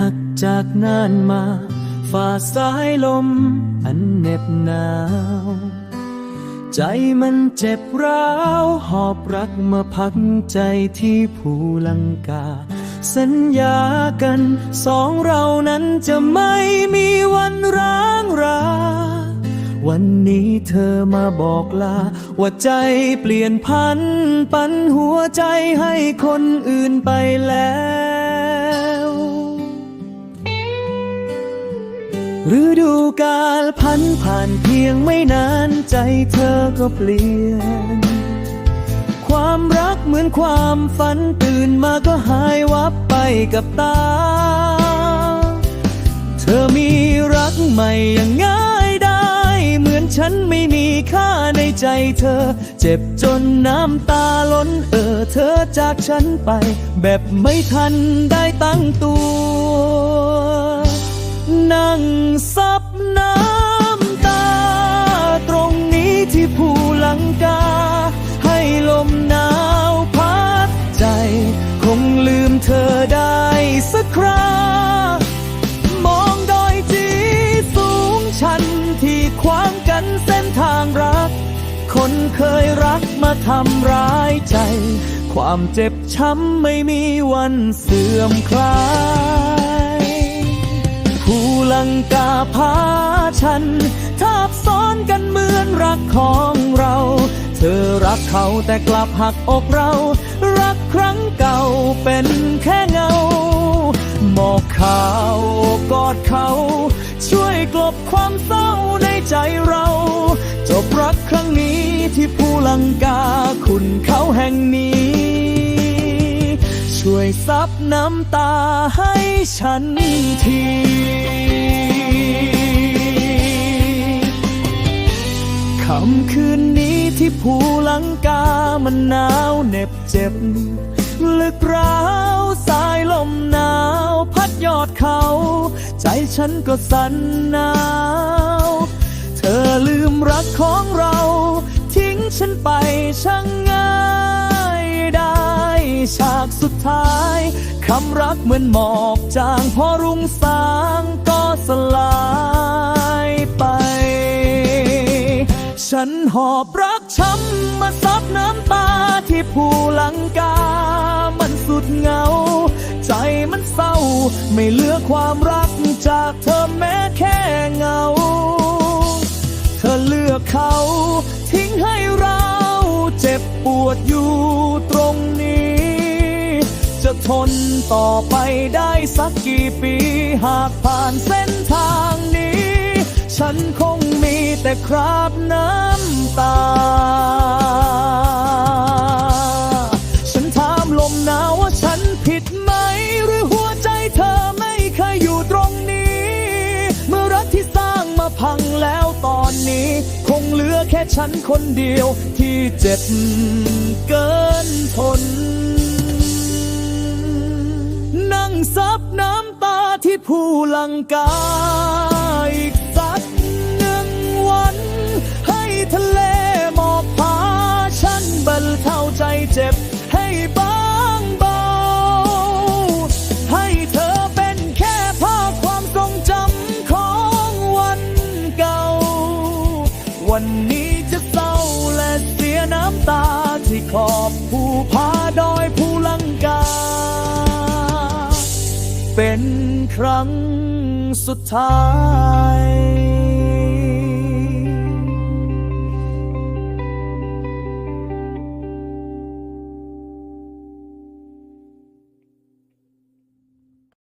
หักจากนานมาฝ่าสายลมอันเหน็บหนาว ใจมันเจ็บร้าว หอบรักมาพักใจที่ภูลังกา สัญญากันสองเรานั้นจะไม่มีวันร้างราวันนี้เธอมาบอกลา ว่าใจเปลี่ยนพัน ปันหัวใจให้คนอื่นไปแล้ว ฤดูกาลพันผ่านเพียงไม่นานใจเธอก็เปลี่ยน ความรักเหมือนความฝันตื่นมาก็หายวับไปกับตา เธอมีรักใหม่อย่างง่ายได้ เหมือนฉันไม่มีค่าในใจเธอ เจ็บจนน้ำตาล้นเออเธอจากฉันไป แบบไม่ทันได้ตั้งตัว เธอได้สักครามองดอยจีสูงชันที่ขวางกันเส้นทางรัก คนเคยรักมาทำร้ายใจ ความเจ็บช้ำไม่มีวันเสื่อมคลายภูลังกาพาฉัน ทาบซ้อนกันเหมือนรักของเรา เธอรักเขาแต่กลับหักอกเรา ครั้งเก่าเป็นแค่เงา หมอกขาวกอดเขา ช่วยกลบความเศร้าในใจเรา จบรักครั้งนี้ที่ภูลังกาคุณเขาแห่งนี้ ช่วยซับน้ำตาให้ฉันทีคำคืนนี้ ภูลังกามันหนาวเหน็บเจ็บ ลึกร้าวสายลมหนาว พัดยอดเขา ใจฉันก็สั่นหนาว เธอลืมรักของเรา ทิ้งฉันไปช่างง่ายได้ ฉากสุดท้ายคำรักเหมือนหมอกจางพอรุ่งสางก็สลายไป ฉันหอบรั มาซับน้ำตาที่ภูลังกา มันสุดเหงา ใจมันเศร้า ไม่เหลือความรักจากเธอแม้แค่เงา เธอเลือกเขา ทิ้งให้เรา เจ็บปวดอยู่ตรงนี้ จะทนต่อไปได้สักกี่ปี หากผ่านเส้นทางนี้ ฉันคงมีแต่คราบน้ำตา พังแล้วตอนนี้ คงเหลือแค่ฉันคนเดียวที่เจ็บเกินทน นั่งซับน้ำตาที่ผู้ลังกา วันนี้จะเศร้าและเสียน้ำตาที่ขอบภูผาดอยภูลังกา เป็นครั้งสุดท้าย